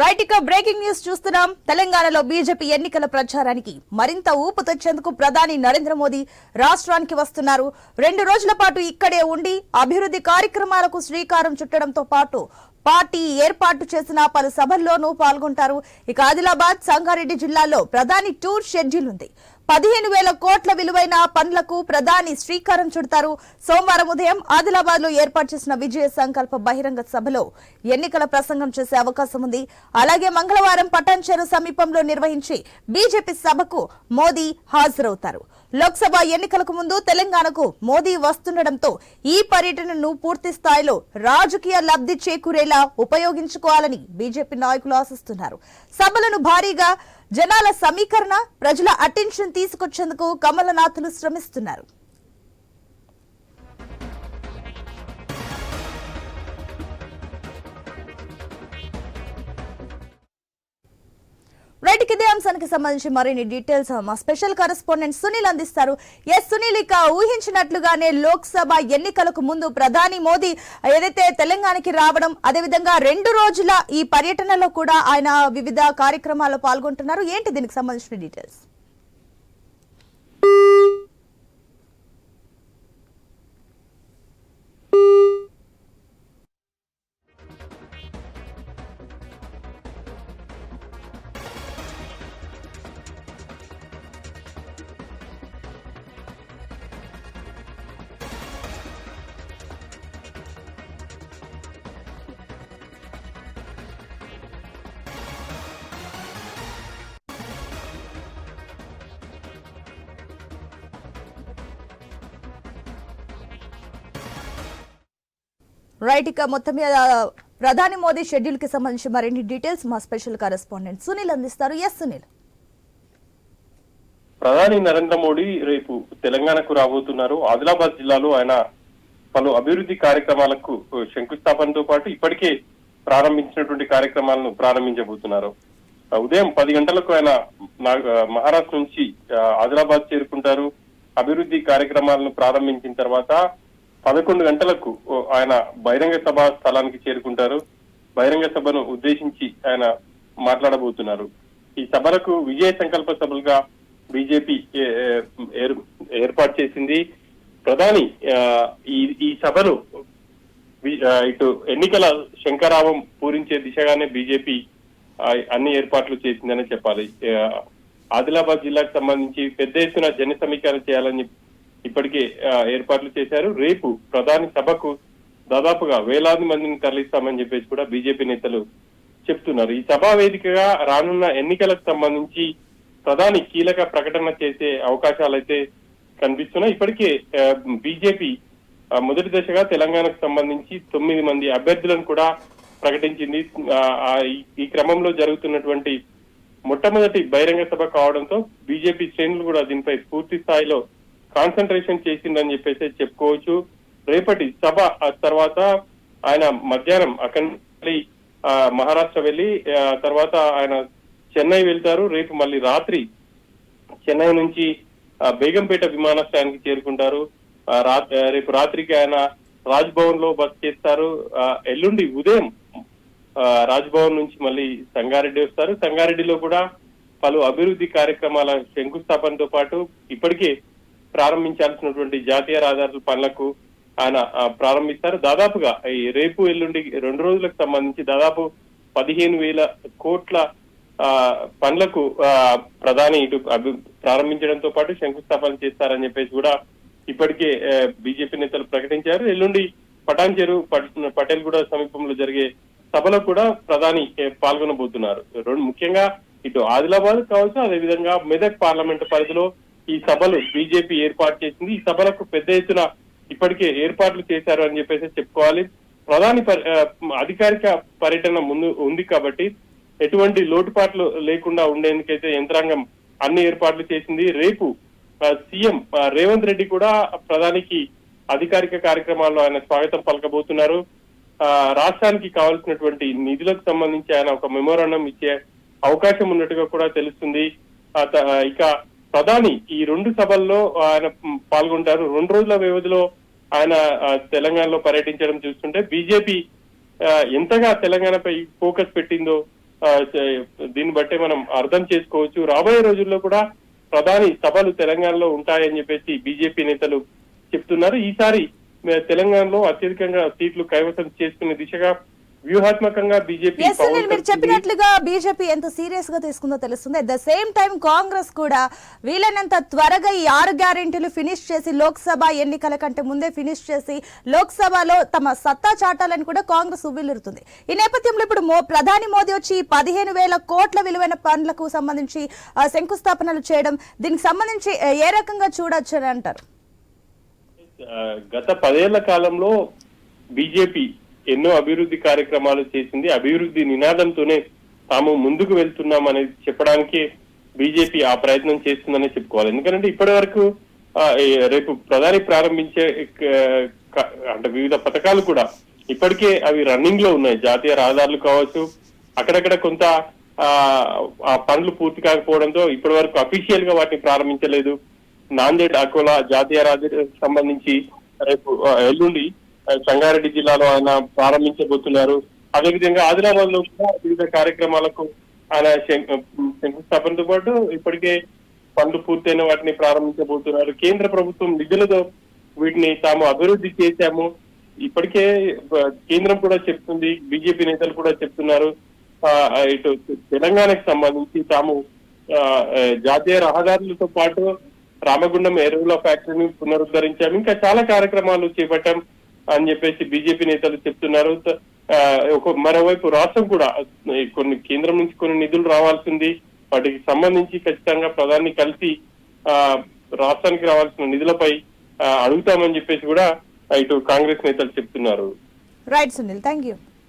Right ఇక breaking news చూస్తున్నాం. తెలంగాణలో బీజేపీ ఎన్నికల ప్రచారానికి మరింత ఊపు తెచ్చేందుకు ప్రధాని నరేంద్ర మోదీ రాష్ట్రానికి వస్తున్నారు. రెండు రోజుల పాటు ఇక్కడే ఉండి అభివృద్ధి కార్యక్రమాలకు శ్రీకారం చుట్టడంతో పాటు పార్టీ ఏర్పాటు చేసిన పలు సభల్లోనూ పాల్గొంటారు. ఇక ఆదిలాబాద్ సంగారెడ్డి జిల్లాలో ప్రధాని టూర్ షెడ్యూల్ ఉంది. పదిహేను వేల కోట్ల విలువైన పనులకు ప్రధాని శ్రీకారం చుడతారు. సోమవారం ఉదయం ఆదిలాబాద్లో ఏర్పాటు చేసిన విజయ సంకల్ప బహిరంగ సభలో ఎన్నికల ప్రసంగం చేసే అవకాశం ఉంది. అలాగే మంగళవారం పటాన్ చెరు సమీపంలో నిర్వహించి బీజేపీ సభకు మోదీ హాజరవుతారు. లోక్సభ ఎన్నికలకు ముందు తెలంగాణకు మోదీ వస్తుండటంతో ఈ పర్యటనను పూర్తి స్థాయిలో రాజకీయ లబ్ధి చేకూరేలా ఉపయోగించుకోవాలని బీజేపీ నాయకులు ఆశిస్తున్నారు. సభలను భారీగా జనాల సమీకరణ ప్రజల అటెన్షన్ తీసుకొచ్చేందుకు కమలనాథులు శ్రమిస్తున్నారు. రైట్ కింద అంశానికి సంబంధించి మరిన్ని డీటెయిల్స్ మా స్పెషల్ కరెస్పాండెంట్ సునీల్ అందిస్తారు. ఎస్ సునీల్ ఇక ఊహించినట్లుగానే లోక్సభ ఎన్నికలకు ముందు ప్రధాని మోదీ ఏదైతే తెలంగాణకి రావడం అదేవిధంగా రెండు రోజుల ఈ పర్యటనలో కూడా ఆయన వివిధ కార్యక్రమాల్లో పాల్గొంటున్నారు. ఏంటి దీనికి సంబంధించిన డీటెయిల్స్? రైట్ ఇక మొత్తం మీద ప్రధాని మోదీ షెడ్యూల్కి సంబంధించి మరిన్ని డీటెయిల్స్ మా స్పెషల్ కరెస్పాండెంట్ సునీల్ అందిస్తారు. ఎస్ సునీల్. ప్రధాని నరేంద్ర మోడీ రేపు తెలంగాణకు రాబోతున్నారు. ఆదిలాబాద్ జిల్లాలో ఆయన పలు అభివృద్ధి కార్యక్రమాలకు శంకుస్థాపనతో పాటు ఇప్పటికే ప్రారంభించినటువంటి కార్యక్రమాలను ప్రారంభించబోతున్నారు. ఉదయం పది గంటలకు ఆయన మహారాష్ట్ర నుంచి ఆదిలాబాద్ చేరుకుంటారు. అభివృద్ధి కార్యక్రమాలను ప్రారంభించిన తర్వాత పదకొండు గంటలకు ఆయన బహిరంగ సభ స్థలానికి చేరుకుంటారు. బహిరంగ సభను ఉద్దేశించి ఆయన మాట్లాడబోతున్నారు. ఈ సభలకు విజయ సంకల్ప సభలుగా బీజేపీ ఏర్పాటు చేసింది. ప్రధాని ఈ సభను వి- ఇటు ఎన్నికల శంకరావం పూరించే దిశగానే బీజేపీ అన్ని ఏర్పాట్లు చేసిందని చెప్పాలి. ఆదిలాబాద్ జిల్లాకు సంబంధించి పెద్ద ఎత్తున జన సమీకరణ చేయాలని ఇప్పటికే ఏర్పాట్లు చేశారు. రేపు ప్రధాని సభకు దాదాపుగా వేలాది మందిని తరలిస్తామని చెప్పేసి కూడా బీజేపీ నేతలు చెప్తున్నారు. ఈ సభా వేదికగా రానున్న ఎన్నికలకు సంబంధించి ప్రధాని కీలక ప్రకటన చేసే అవకాశాలైతే కనిపిస్తున్నాయి. ఇప్పటికే బీజేపీ మొదటి దశగా తెలంగాణకు సంబంధించి తొమ్మిది మంది అభ్యర్థులను కూడా ప్రకటించింది. ఈ- ఈ క్రమంలో జరుగుతున్నటువంటి మొట్టమొదటి బహిరంగ సభ కావడంతో బీజేపీ శ్రేణులు కూడా దీనిపై పూర్తి స్థాయిలో కాన్సన్ట్రేషన్ చేసిందని చెప్పేసి చెప్పుకోవచ్చు. రేపటి సభ ఆ తర్వాత ఆయన మధ్యాహ్నం అక్కడి మహారాష్ట్ర వెళ్ళి ఆ, తర్వాత ఆయన చెన్నై వెళ్తారు. రేపు మళ్ళీ రాత్రి చెన్నై నుంచి బేగంపేట విమానాశ్రయానికి చేరుకుంటారు. రేపు రాత్రికి ఆయన రాజ్భవన్లో బస్ చేస్తారు. ఎల్లుండి ఉదయం రాజ్భవన్ నుంచి మళ్ళీ సంగారెడ్డి వస్తారు. సంగారెడ్డిలో కూడా పలు అభివృద్ధి కార్యక్రమాల శంకుస్థాపనతో పాటు ఇప్పటికే ప్రారంభించాల్సినటువంటి జాతీయ రహదారుల పనులకు ఆయన ప్రారంభిస్తారు. దాదాపుగా ఈ రేపు ఎల్లుండి రెండు రోజులకు సంబంధించి దాదాపు పదిహేను వేల కోట్ల పనులకు ప్రధాని ఇటు అభి- ప్రారంభించడంతో పాటు శంకుస్థాపన చేస్తారని చెప్పేసి కూడా ఇప్పటికే బీజేపీ నేతలు ప్రకటించారు. ఎల్లుండి పటాన్ చెరు పటేల్ కూడా సమీపంలో జరిగే సభలో కూడా ప్రధాని పాల్గొనబోతున్నారు. రెండు ముఖ్యంగా ఇటు ఆదిలాబాద్ కావచ్చు అదేవిధంగా మెదక్ పార్లమెంట్ పరిధిలో ఈ సభలు బీజేపీ ఏర్పాటు చేసింది. ఈ సభలకు పెద్ద ఎత్తున ఇప్పటికే ఏర్పాట్లు చేశారు అని చెప్పేసి చెప్పుకోవాలి. ప్రధాని అధికారిక పర్యటన ముందు ఉంది కాబట్టి ఎటువంటి లోటుపాట్లు లేకుండా ఉండేందుకైతే యంత్రాంగం అన్ని ఏర్పాట్లు చేసింది. రేపు సీఎం రేవంత్ రెడ్డి కూడా ప్రధానికి అధికారిక కార్యక్రమాల్లో ఆయన స్వాగతం పలకబోతున్నారు. ఆ, రాష్ట్రానికి కావాల్సినటువంటి నిధులకు సంబంధించి ఆయన ఒక మెమోరాండం ఇచ్చే అవకాశం ఉన్నట్టుగా కూడా తెలుస్తుంది. ఇక ప్రధాని ఈ రెండు సభల్లో ఆయన పాల్గొంటారు. రెండు రోజుల వ్యవధిలో ఆయన తెలంగాణలో పర్యటించడం చూస్తుంటే బీజేపీ ఎంతగా తెలంగాణపై ఫోకస్ పెట్టిందో దీన్ని బట్టే మనం అర్థం చేసుకోవచ్చు. రాబోయే రోజుల్లో కూడా ప్రధాని సభలు తెలంగాణలో ఉంటాయని చెప్పేసి బీజేపీ నేతలు చెప్తున్నారు. ఈసారి తెలంగాణలో అత్యధికంగా సీట్లు కైవసం చేసుకునే దిశగా వ్యూహాత్మకంగా బీజేపీ మీరు చెప్పినట్లుగా బీజేపీ ఎంత సీరియస్గా తీసుకుందో తెలుస్తుంది. At the same time Congress కూడా వీలైనంత త్వరగా ఈ ఆరు గ్యారెంటీలు ఫినిష్ చేసి లోక్సభ ఎన్నికల కంటే ముందే ఫినిష్ చేసి లోక్సభలో తమ సత్తా చాటాలని కూడా కాంగ్రెస్ ఉవ్విల్లురుతుంది. ఈ నేపథ్యంలో ఇప్పుడు ప్రధాని మోదీ వచ్చి పదిహేను వేల కోట్ల విలువైన పనులకు సంబంధించి శంకుస్థాపనలు చేయడం దీనికి సంబంధించి ఏ రకంగా చూడొచ్చు అని అంటారు? గత పదేళ్ళ కాలంలో బీజేపీ ఎన్నో అభివృద్ధి కార్యక్రమాలు చేసింది. అభివృద్ధి నినాదంతోనే తాము ముందుకు వెళ్తున్నాం అనేది చెప్పడానికి బీజేపీ ఆ ప్రయత్నం చేస్తుందనే చెప్పుకోవాలి. ఎందుకంటే ఇప్పటి వరకు రేపు ప్రధాని ప్రారంభించే అంటే వివిధ పథకాలు కూడా ఇప్పటికే అవి రన్నింగ్లో ఉన్నాయి. జాతీయ రహదారులు కావచ్చు అక్కడక్కడ కొంత ఆ పనులు పూర్తి కాకపోవడంతో ఇప్పటి వరకు అఫీషియల్గా వాటిని ప్రారంభించలేదు. నాందేడ్ అకోలా జాతీయ రహదారికి సంబంధించి రేపు ఎల్లుండి సంగారెడ్డి జిల్లాలో ఆయన ప్రారంభించబోతున్నారు. అదేవిధంగా ఆదిలాబాద్లో కూడా వివిధ కార్యక్రమాలకు ఆయన శంకుస్థాపనతో పాటు ఇప్పటికే పనులు పూర్తయిన వాటిని ప్రారంభించబోతున్నారు. కేంద్ర ప్రభుత్వం నిధులతో వీటిని తాము అభివృద్ధి చేశాము. ఇప్పటికే కేంద్రం కూడా చెప్తుంది బీజేపీ నేతలు కూడా చెప్తున్నారు. ఇటు తెలంగాణకు సంబంధించి తాము ఆ, జాతీయ రహదారులతో పాటు రామగుండం ఎరువుల ఫ్యాక్టరీని పునరుద్ధరించాము. ఇంకా చాలా కార్యక్రమాలు చేపట్టాం. అని చెప్పేసి బీజేపీ నేతలు చెప్తున్నారు. ఆ, ఒక మరోవైపు రాష్ట్రం కూడా కొన్ని కేంద్రం నుంచి కొన్ని నిధులు రావాల్సింది. వాటికి సంబంధించి ఖచ్చితంగా ప్రధాని కలిసి ఆ రాష్ట్రానికి రావాల్సిన నిధులపై అడుగుతామని చెప్పేసి కూడా ఇటు కాంగ్రెస్ నేతలు చెప్తున్నారు. Right Sunil thank you